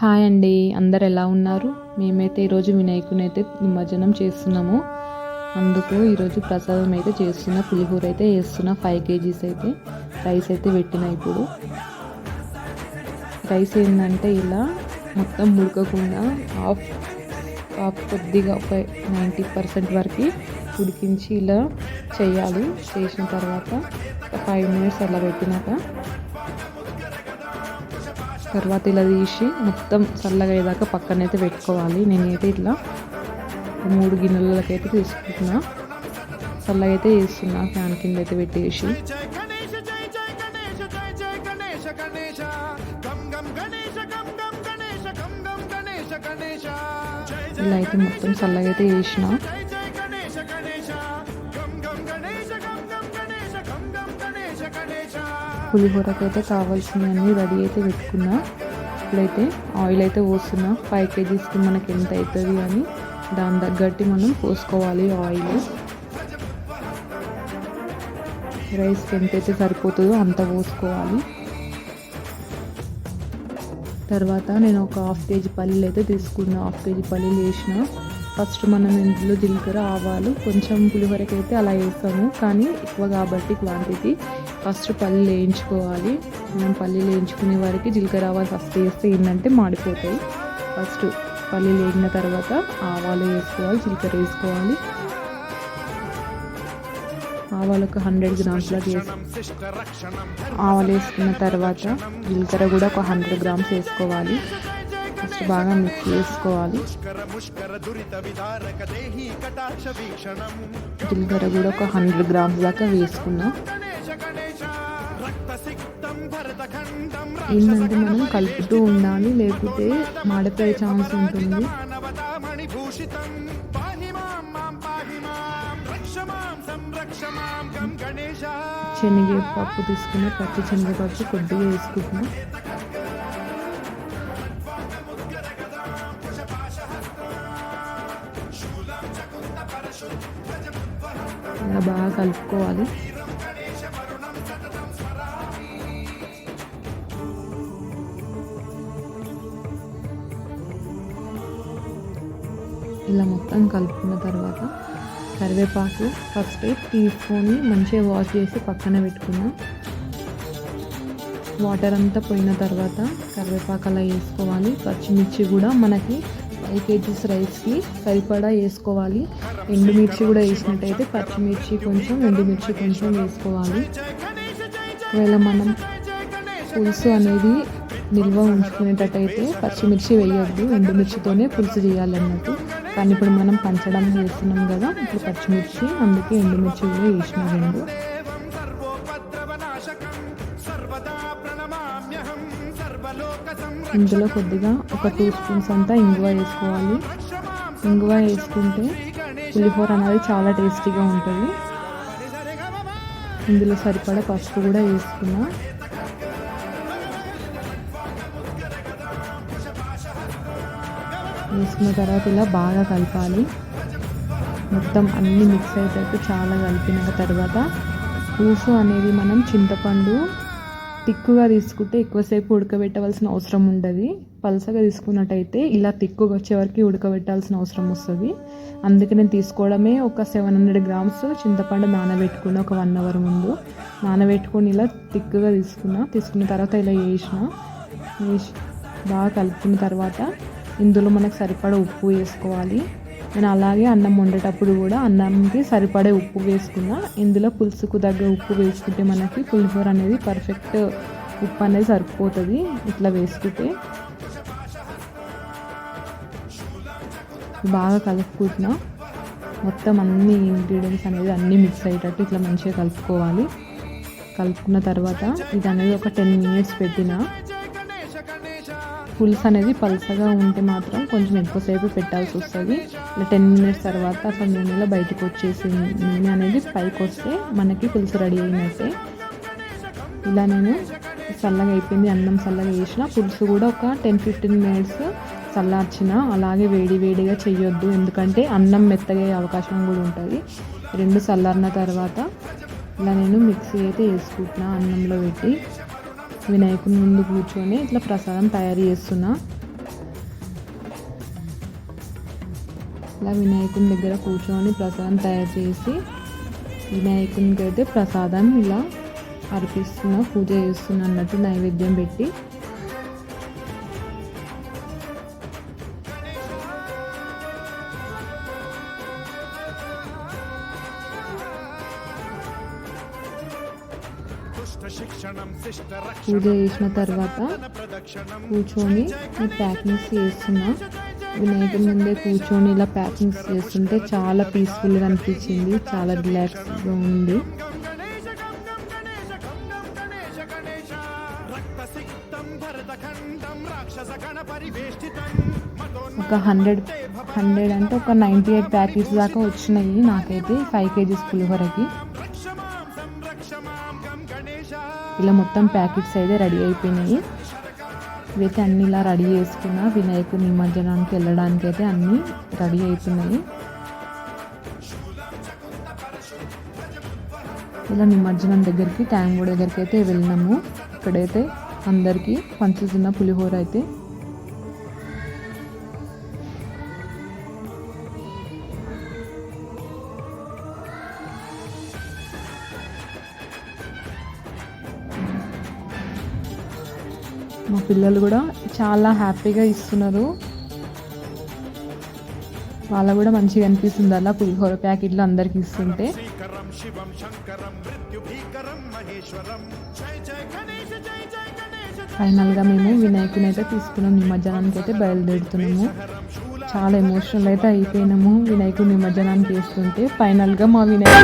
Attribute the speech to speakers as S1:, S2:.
S1: Hi అండి. అందరు ఎలా ఉన్నారు? మేమైతే ఈరోజు వినాయకుని అయితే నిమజ్జనం చేస్తున్నాము. అందుకు ఈరోజు ప్రసాదం అయితే చేస్తున్న. పులిహోర అయితే వేస్తున్న. ఫైవ్ కేజీస్ అయితే రైస్ అయితే పెట్టిన ఇప్పుడు. రైస్ ఏంటంటే ఇలా మొత్తం ఉడకకుండా హాఫ్ హాఫ్ కొద్దిగా ఒక నైంటీ పర్సెంట్ వరకు ఉడికించి ఇలా చేయాలి. చేసిన తర్వాత ఒక ఫైవ్ మినిట్స్ అలా పెట్టినాక తర్వాత ఇలా తీసి మొత్తం చల్లగా అయ్యేదాకా పక్కనైతే పెట్టుకోవాలి. నేనైతే ఇట్లా మూడు గిన్నెలకైతే తీసుకుంటున్నా. చల్లగా అయితే వేస్తున్నా ఫ్యాన్ కింద అయితే పెట్టేసి. ఇలా అయితే మొత్తం చల్లగా అయితే
S2: వేసినా
S1: పులిహోరకు అయితే కావాల్సినవన్నీ రెడీ అయితే పెట్టుకున్నా. ఇప్పుడైతే ఆయిల్ అయితే పోస్తున్నా. ఫైవ్ కేజీస్కి మనకి ఎంత అవుతుంది అని దాని తగ్గట్టి మనం పోసుకోవాలి ఆయిల్. రైస్కి ఎంతైతే సరిపోతుందో అంత పోసుకోవాలి. తర్వాత నేను ఒక హాఫ్ కేజీ పల్లీలు అయితే తీసుకున్నా. హాఫ్ కేజీ పల్లీలు వేసిన. ఫస్ట్ మనం ఇందులో జీలకర్ర ఆవాలు కొంచెం పులిహోరకి అయితే అలా వేస్తాము. కానీ ఎక్కువ కాబట్టి క్వాంటిటీ. ఫస్ట్ పల్లీలు వేయించుకోవాలి. మనం పల్లీలు వేయించుకునే వారికి జీలకర్ర ఆవాలు ఫస్ట్ వేస్తే ఏంటంటే మాడిపోతాయి. ఫస్ట్ పల్లీలు వేగిన తర్వాత ఆవాలు వేసుకోవాలి జీలకర్ర వేసుకోవాలి. ఆవాలు ఒక హండ్రెడ్ గ్రామ్స్ లాగా ఆవాలు వేసుకున్న తర్వాత జీలకర్ర కూడా ఒక హండ్రెడ్ గ్రామ్స్ వేసుకోవాలి. ఫస్ట్ బాగా మిక్స్ చేసుకోవాలి జీలకర్ర కూడా ఒక హండ్రెడ్ గ్రామ్స్ దాకా వేసుకున్నాం. ఏంటంటే మనం కలుపుతూ ఉండాలి లేకపోతే మాడిపోయే ఛాన్స్ ఉంటుంది. శనగపప్పు తీసుకున్న పచ్చి శనగపప్పు కొద్దిగా వేసుకుంటున్నాం. ఇలా బాగా కలుపుకోవాలి. ఇలా మొత్తం కలుపుకున్న తర్వాత కరివేపాకు ఫస్ట్ తీసుకొని మంచిగా వాష్ చేసి పక్కన పెట్టుకున్నాం వాటర్ అంతా పోయిన తర్వాత కరివేపాకు అలా వేసుకోవాలి. పచ్చిమిర్చి కూడా మనకి ఫైవ్ కేజీస్ రైస్కి సరిపడా వేసుకోవాలి. ఎండుమిర్చి కూడా వేసినట్టయితే పచ్చిమిర్చి కొంచెం ఎండుమిర్చి కొంచెం వేసుకోవాలి. ఒకవేళ మనం పులుసు అనేది నిల్వ ఉంచుకునేటట్టయితే పచ్చిమిర్చి వేయొద్దు. ఎండుమిర్చితోనే పులుసు చేయాలన్నట్టు. కానీ ఇప్పుడు మనం పంచడం చేస్తున్నాం కదా ఇప్పుడు పచ్చిమిర్చి అందుకే ఎండుమిర్చి కూడా వేసిన రెండు. ఇందులో కొద్దిగా ఒక టూ స్పూన్స్ అంతా ఇంగువ వేసుకోవాలి. ఇంగువ వేసుకుంటే పులిహోర అనేది చాలా టేస్టీగా ఉంటుంది. ఇందులో సరిపడా పసుపు కూడా వేసుకున్నా. వేసుకున్న తర్వాత ఇలా బాగా కలపాలి. మొత్తం అన్ని మిక్స్ అయ్యేటట్టు చాలా కలిపిన తర్వాత పులుసు అనేది మనం చింతపండు తిక్కుగా తీసుకుంటే ఎక్కువసేపు ఉడకబెట్టవలసిన అవసరం ఉండదు. పలసగా తీసుకున్నట్టయితే ఇలా తిక్కుగా వచ్చే వరకు ఉడకబెట్టాల్సిన అవసరం వస్తుంది. అందుకే నేను తీసుకోవడమే ఒక సెవెన్ హండ్రెడ్ గ్రామ్స్ చింతపండు నానబెట్టుకున్న ఒక వన్ అవర్ ముందు. నానబెట్టుకొని ఇలా తిక్కుగా తీసుకున్నా. తీసుకున్న తర్వాత ఇలా వేసిన. వేసి బాగా కలుపుకున్న తర్వాత ఇందులో మనకు సరిపడా ఉప్పు వేసుకోవాలి. నేను అలాగే అన్నం వండేటప్పుడు కూడా అన్నంకి సరిపడే ఉప్పు వేసుకున్నా. ఇందులో పులుసుకు తగ్గ ఉప్పు వేసుకుంటే మనకి పులిహోర అనేది పర్ఫెక్ట్ ఉప్పు అనేది సరిపోతుంది. ఇట్లా వేసుకుంటే బాగా కలుపుకుంటున్నా. మొత్తం అన్ని ఇంగ్రీడియంట్స్ అనేది అన్నీ మిక్స్ అయ్యేటట్టు ఇట్లా మంచిగా కలుపుకోవాలి. కలుపుకున్న తర్వాత ఇది అనేది ఒక టెన్ మినిట్స్ పెట్టిన. పులుసు అనేది పలుసగా ఉంటే మాత్రం కొంచెం ఎక్కువసేపు పెట్టాల్సి వస్తుంది. ఇలా టెన్ మినిట్స్ తర్వాత అసలు నూనెలో బయటకు వచ్చేసి నూనె అనేది పైకి వస్తే మనకి పులుసు రెడీ అయినట్టే. ఇలా నేను చల్లగా అయిపోయింది అన్నం చల్లగా వేసిన పులుసు కూడా ఒక టెన్ ఫిఫ్టీన్ మినిట్స్ చల్లార్చిన. అలాగే వేడి వేడిగా చేయొద్దు ఎందుకంటే అన్నం మెత్తగా అయ్యే అవకాశం కూడా ఉంటుంది. రెండు చల్లారిన తర్వాత ఇలా నేను మిక్సీ అయితే వేసుకుంటున్నా అన్నంలో పెట్టి. వినాయకుని ముందు కూర్చొని ఇట్లా ప్రసాదం తయారు చేస్తున్నా. ఇలా వినాయకుని దగ్గర కూర్చొని ప్రసాదం తయారు చేసి వినాయకునికి అయితే ప్రసాదం ఇలా అర్పిస్తున్నా పూజ చేస్తున్నా అన్నట్టు నైవేద్యం పెట్టి. పూజ చేసిన తర్వాత కూర్చొని ఈ ప్యాకింగ్స్ చేస్తున్నా. వినాయకుడి ముందే కూర్చొని ఇలా ప్యాకింగ్స్ చేస్తుంటే చాలా పీస్ఫుల్గా అనిపించింది. చాలా రిలాక్స్గా ఉంది. ఒక హండ్రెడ్ హండ్రెడ్ అంటే ఒక నైంటీ ఎయిట్ ప్యాకెట్స్ దాకా వచ్చినాయి నాకైతే. ఫైవ్ కేజీస్ పులిహోరకి. ఇలా మొత్తం ప్యాకెట్స్ అయితే రెడీ అయిపోయినాయి. ఇవైతే అన్ని ఇలా రెడీ చేసుకున్న వినాయకుడి నిమజ్జనానికి వెళ్ళడానికి అయితే అన్నీ రెడీ అవుతున్నాయి ఇలా నిమజ్జనం దగ్గరికి ట్యాంక్ దగ్గరికి అయితే వెళ్ళినాము. ఇక్కడైతే అందరికీ పంచుతున్న పులిహోర అయితే మా పిల్లలు కూడా చాలా హ్యాపీగా ఇస్తున్నారు. వాళ్ళకు కూడా మంచిగా అనిపిస్తుంది అలా పులిహోర ప్యాకెట్లు అందరికి ఇస్తుంటే. ఫైనల్గా మేము వినాయకుని అయితే తీసుకున్నాం. నిమజ్జనానికి అయితే బయలుదేరుతున్నాము. చాలా ఎమోషనల్ అయితే అయిపోయినాము. వినాయకుడి నిమజ్జనానికి వేస్తుంటే ఫైనల్గా మా వినాయకుడు